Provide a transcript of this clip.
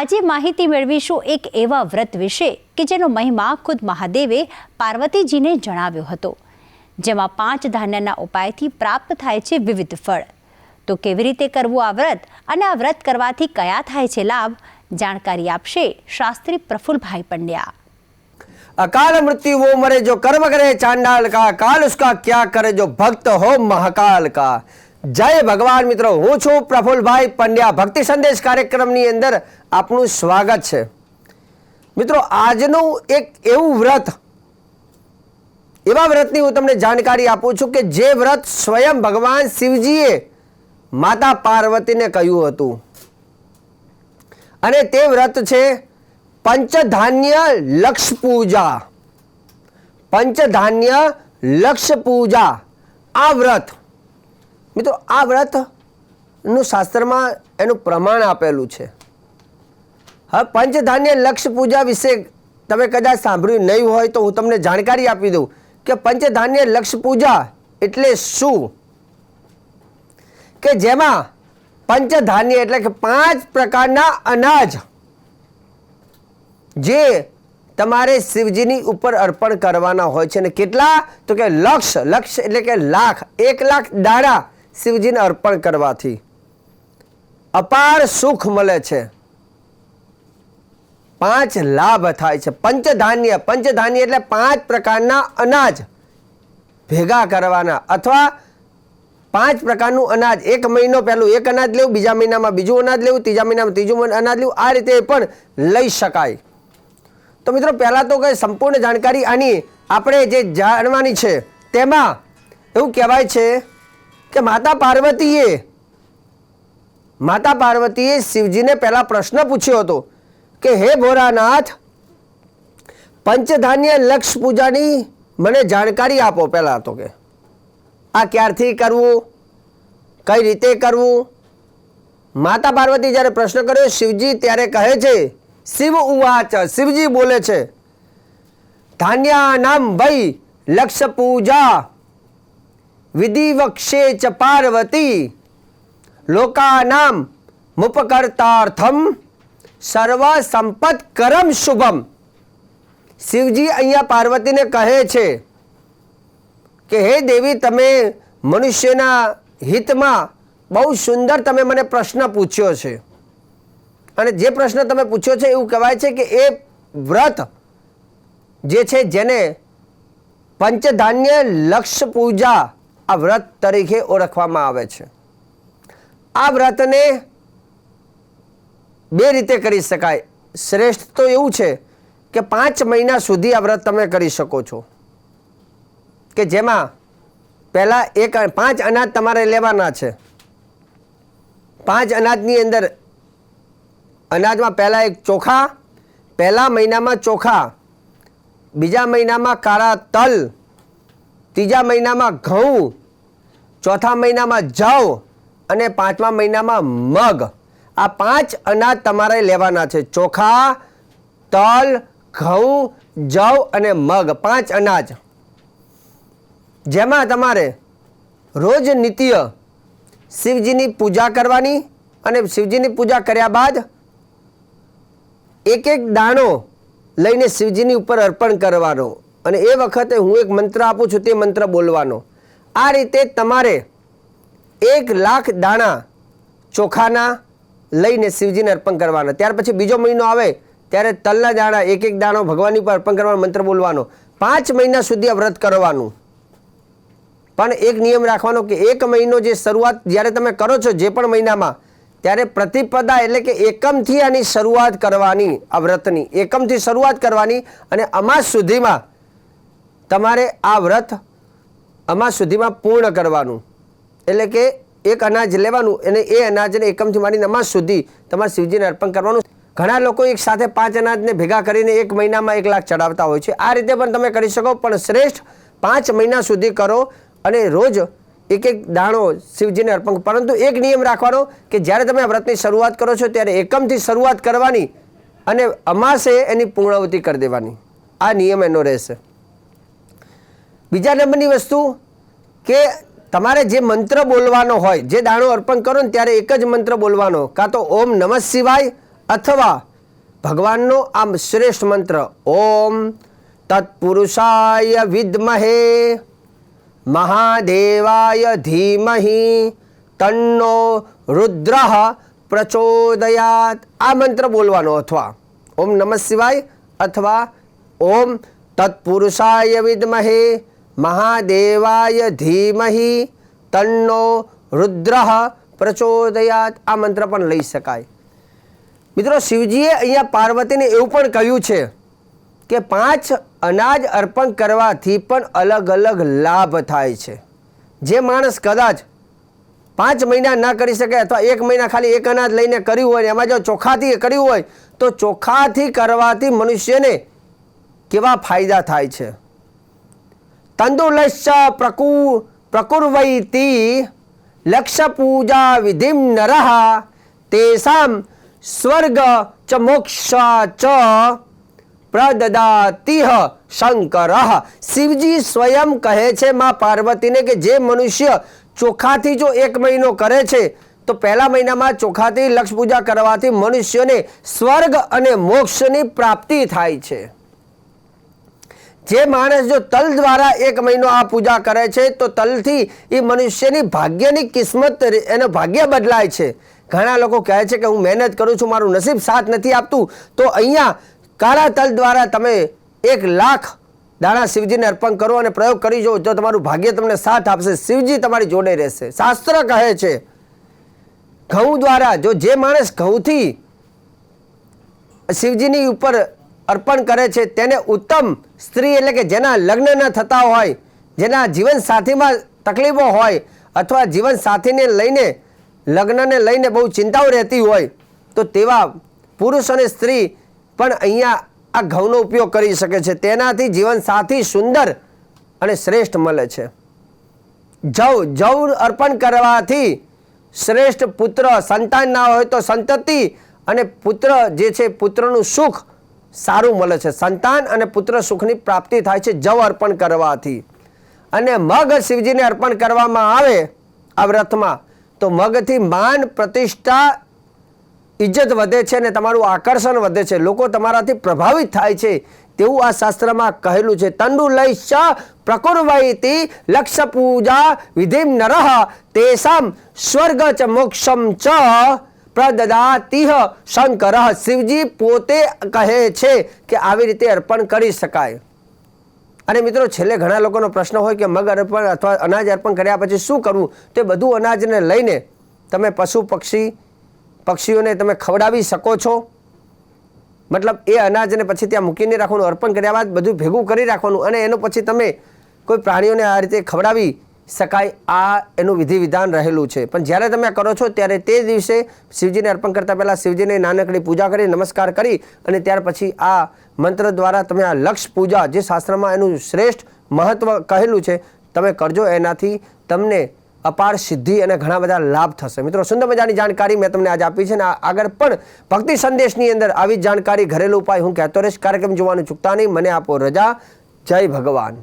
આજે માહિતી મેળવીશું એક એવા વ્રત વિશે કે જેનો મહિમા ખુદ મહાદેવે પાર્વતીજીને જણાવ્યો હતો જેમાં પાંચ ધાન્યના ઉપાયથી પ્રાપ્ત થાય છે વિવિધ ફળ તો કેવી રીતે કરવું આ વ્રત અને આ વ્રત કરવાથી કયા થાય છે લાભ જાણકારી આપશે શાસ્ત્રી પ્રફુલભાઈ પંડ્યા अकाल मृत्यु वो मरे जो कर्म करे चांडाल का काल उसका क्या करे जो भक्त हो महाकाल का જય ભગવાન મિત્રો, હું છું પ્રફુલભાઈ પંડ્યા. ભક્તિ સંદેશ કાર્યક્રમની અંદર આપનું સ્વાગત છે. મિત્રો, આજનું એક એવું વ્રત, એવા વ્રતની હું તમને જાણકારી આપું છું કે જે વ્રત સ્વયં ભગવાન શિવજીએ માતા પાર્વતીને કહ્યું હતું. અને તે વ્રત છે પંચધાન્ય લક્ષ પૂજા. પંચધાન્ય લક્ષ પૂજા. આ વ્રત મિત્રો, આ વ્રતનું શાસ્ત્રમાં એનું પ્રમાણ આપેલું છે. હવે પંચધાન્ય લક્ષ પૂજા વિશે તમે કદાચ સાંભળ્યું નહીં હોય તો હું તમને જાણકારી આપી દઉં કે પંચધાન્ય લક્ષ પૂજા એટલે શું? કે જેમાં પંચધાન્ય એટલે કે પાંચ પ્રકારના અનાજ જે તમારે શિવજીની ઉપર અર્પણ કરવાના હોય છે. અને કેટલા? તો કે લક્ષ લક્ષ એટલે કે લાખ, એક લાખ દાણા શિવજીને અર્પણ કરવાથી અપાર સુખ મળે છે. પાંચ લાભ થાય છે. પંચધાન્ય પંચધાન્ય એટલે પાંચ પ્રકારના અનાજ ભેગા કરવાના અથવા પાંચ પ્રકારનું અનાજ. એક મહિનો પહેલું એક અનાજ લેવું, બીજા મહિનામાં બીજું અનાજ લેવું, ત્રીજા મહિનામાં ત્રીજું અનાજ લેવું, આ રીતે પણ લઈ શકાય. તો મિત્રો, પહેલાં તો કઈ સંપૂર્ણ જાણકારી આની આપણે જે જાણવાની છે તેમાં એવું કહેવાય છે કે માતા પાર્વતીએ માતા પાર્વતીએ શિવજીને પહેલા પ્રશ્ન પૂછ્યો હતો કે, હે ભોરાનાથ પંચધાન્ય લક્ષ પૂજાની મને જાણકારી આપો. પહેલાં તો કે, આ ક્યારથી કરવું? કઈ રીતે કરવું? માતા પાર્વતી જ્યારે પ્રશ્ન કર્યો, શિવજી ત્યારે કહે છે, શિવ ઉવાચ, શિવજી બોલે છે, ધાન્યાનામ ભય લક્ષ પૂજા વિધિવક્ષે ચ પાર્વતી લોકાનામ મુપકર્તાર્થમ સર્વ સંપત કરમ શુભમ શિવજી અહીંયા પાર્વતીને કહે છે કે, હે દેવી, તમે મનુષ્યના હિતમાં બહુ સુંદર તમે મને પ્રશ્ન પૂછ્યો છે. અને જે પ્રશ્ન તમે પૂછ્યો છે, એવું કહેવાય છે કે એ વ્રત જે છે, જેને પંચધાન્ય લક્ષ પૂજા આ વ્રત તરીકે ઓળખવામાં આવે છે. આ વ્રતને બે રીતે કરી શકાય. શ્રેષ્ઠ તો એવું છે કે પાંચ મહિના સુધી આ વ્રત તમે કરી શકો છો. કે જેમાં પહેલાં એક પાંચ અનાજ તમારે લેવાના છે. પાંચ અનાજની અંદર અનાજમાં પહેલાં એક ચોખા, પહેલા મહિનામાં ચોખા, બીજા મહિનામાં કાળા તલ, ત્રીજા મહિનામાં ઘઉં ચોથા મહિનામાં જવ અને પાંચમા મહિનામાં મગ. આ પાંચ અનાજ તમારે લેવાના છે. ચોખા, તલ, ઘઉં, જવ અને મગ. પાંચ અનાજ. જેમાં તમારે રોજ નિત્ય શિવજીની પૂજા કરવાની અને શિવજીની પૂજા કર્યા બાદ એક એક દાણો લઈને શિવજીની ઉપર અર્પણ કરવાનો. અને એ વખતે હું એક મંત્ર આપું છું, તે મંત્ર બોલવાનો. આ રીતે તમારે એક લાખ દાણા ચોખાના લઈને શિવજીને અર્પણ કરવાના. ત્યાર પછી બીજો મહિનો આવે, ત્યારે તલના દાણા એક એક દાણો ભગવાનની પર અર્પણ કરવાનો મંત્ર બોલવાનો. પાંચ મહિના સુધી આ વ્રત કરવાનું. પણ એક નિયમ રાખવાનો કે એક મહિનો જે શરૂઆત જ્યારે તમે કરો છો જે પણ મહિનામાં, ત્યારે પ્રતિપદા એટલે કે એકમથી આની શરૂઆત કરવાની આ વ્રતની. એકમથી શરૂઆત કરવાની અને અમાસ સુધીમાં તમારે આ વ્રત અમાસ સુધીમાં પૂર્ણ કરવાનું. એટલે કે એક અનાજ લેવાનું અને એ અનાજને એકમથી માંડીને અમાસ સુધી તમારે શિવજીને અર્પણ કરવાનું. ઘણા લોકો એક સાથે પાંચ અનાજને ભેગા કરીને એક મહિનામાં એક લાખ ચડાવતા હોય છે. આ રીતે પણ તમે કરી શકો, પણ શ્રેષ્ઠ પાંચ મહિના સુધી કરો અને રોજ એક એક દાણો શિવજીને અર્પણ. પરંતુ એક નિયમ રાખવાનો કે જ્યારે તમે આ વ્રતની શરૂઆત કરો છો ત્યારે એકમથી શરૂઆત કરવાની અને અમાસે એની પૂર્ણાવતી કરી દેવાની. આ નિયમ એનો રહેશે. બીજા નંબરની વસ્તુ કે તમારે જે મંત્ર બોલવાનો હોય, જે દાણો અર્પણ કરો ને ત્યારે એક જ મંત્ર બોલવાનો, કાં તો ઓમ નમઃ શિવાય અથવા ભગવાનનો આમ શ્રેષ્ઠ મંત્ર, ઓમ તત્પુરુષાય વિદ્મહે, મહાદેવાય ધીમહિ, તન્નો રુદ્ર પ્રચોદયાત. આ મંત્ર બોલવાનો અથવા ઓમ નમઃ શિવાય અથવા ઓમ તત્પુરુષાય વિદ્મહે મહાદેવાય ધીમહી તન્નો રુદ્ર પ્રચોદયાત આ મંત્ર પણ લઈ શકાય. મિત્રો, શિવજીએ અહીંયા પાર્વતીને એવું પણ કહ્યું છે કે પાંચ અનાજ અર્પણ કરવાથી પણ અલગ અલગ લાભ થાય છે. જે માણસ કદાચ પાંચ મહિના ના કરી શકે અથવા એક મહિના ખાલી એક અનાજ લઈને કર્યું હોય એમાં જો ચોખાથી કર્યું હોય, તો ચોખાથી કરવાથી મનુષ્યને કેવા ફાયદા થાય છે? તંદુલશ્ચ પ્રકુ પ્રકુર્વૈતી લક્ષ પૂજા વિધિમ નરઃ તેષામ સ્વર્ગ ચ ચ પ્રદદાતિહ શંકર શિવજી સ્વયં કહે છે માં પાર્વતીને કે જે મનુષ્ય ચોખાથી જો એક મહિનો કરે છે, તો પહેલા મહિનામાં ચોખાથી લક્ષ પૂજા કરવાથી મનુષ્યને સ્વર્ગ અને મોક્ષની પ્રાપ્તિ થાય છે. જે માણસ જો તલ દ્વારા એક મહિનો આ પૂજા કરે છે, તો તલથી એ મનુષ્યની ભાગ્યની કિસ્મત એનો ભાગ્ય બદલાય છે. ઘણા લોકો કહે છે કે હું મહેનત કરું છું, મારું નસીબ સાથ નથી આપતું. તો અહીંયા કાળા તલ દ્વારા તમે એક લાખ દાણા શિવજીને અર્પણ કરો અને પ્રયોગ કરી જો તો તમારું ભાગ્ય તમને સાથ આપશે. શિવજી તમારી જોડે રહેશે. શાસ્ત્ર કહે છે, ઘઉં દ્વારા જો જે માણસ ઘઉંથી શિવજીની ઉપર અર્પણ કરે છે. તેને ઉત્તમ સ્ત્રી એટલે કે જેના લગ્ન ન થતા હોય, જેના જીવન સાથીમાં તકલીફો હોય અથવા જીવન સાથીને લઈને, લગ્નને લઈને બહુ ચિંતાઓ રહેતી હોય, તો તેવા પુરુષ અને સ્ત્રી પણ અહીંયા આ ઘઉંનો ઉપયોગ કરી શકે છે. તેનાથી જીવન સાથી સુંદર અને શ્રેષ્ઠ મળે છે. જવ જવ અર્પણ કરવાથી શ્રેષ્ઠ પુત્ર સંતાન ના હોય તો સંતતિ અને પુત્ર જે છે પુત્રનું સુખ સારું મળે છે. સંતાન અને પુત્ર સુખની પ્રાપ્તિ થાય છે. જવ અર્પણ કરવાથી. અને મગ શિવજીને અર્પણ કરવામાં આવે આ વ્રતમાં, તો મગથી માન, પ્રતિષ્ઠા ઇજ્જત વધે છે અને તમારું આકર્ષણ વધે છે. લોકો તમારાથી પ્રભાવિત થાય છે તેવું આ શાસ્ત્રમાં કહેલું છે. તંડુ લઈ પ્રકુર્વૈતી લક્ષ પૂજા વિધિમ નરહ તેસામ સ્વર્ગ ચ મોક્ષમ ચ પ્રદદાતિહ શંકર શિવજી પોતે કહે છે કે આવી રીતે અર્પણ કરી શકાય. અને મિત્રો, છેલ્લે ઘણા લોકોનો પ્રશ્ન હોય કે મગ અર્પણ અથવા અનાજ અર્પણ કર્યા પછી શું કરવું? તે બધું અનાજને લઈને તમે પશુ પક્ષી, પક્ષીઓને તમે ખવડાવી શકો છો. મતલબ એ અનાજને પછી ત્યાં મૂકીને રાખવાનું, અર્પણ કર્યા બાદ બધું ભેગું કરી રાખવાનું અને એનું પછી તમે કોઈ પ્રાણીઓને આ રીતે ખવડાવી શકાય આ એનું વિધિ વિધાન રહેલું છે. પણ જ્યારે તમે કરો છો ત્યારે તે દિવસે શિવજીને અર્પણ કરતાં પહેલાં શિવજીને નાનકડી પૂજા કરી, નમસ્કાર કરી અને ત્યાર પછી આ મંત્ર દ્વારા તમે આ લક્ષ પૂજા, જે શાસ્ત્રમાં એનું શ્રેષ્ઠ મહત્વ કહેલું છે, તમે કરજો. એનાથી તમને અપાર સિદ્ધિ અને ઘણા બધા લાભ થશે. મિત્રો, સુંદર મજાની જાણકારી મેં તમને આજે આપી છે અને આગળ પણ ભક્તિ સંદેશની અંદર આવી જાણકારી, ઘરેલું ઉપાય હું કહેતો રહીશ. કાર્યક્રમ જોવાનું ચૂકતા નહીં. મને આપો રજા. જય ભગવાન.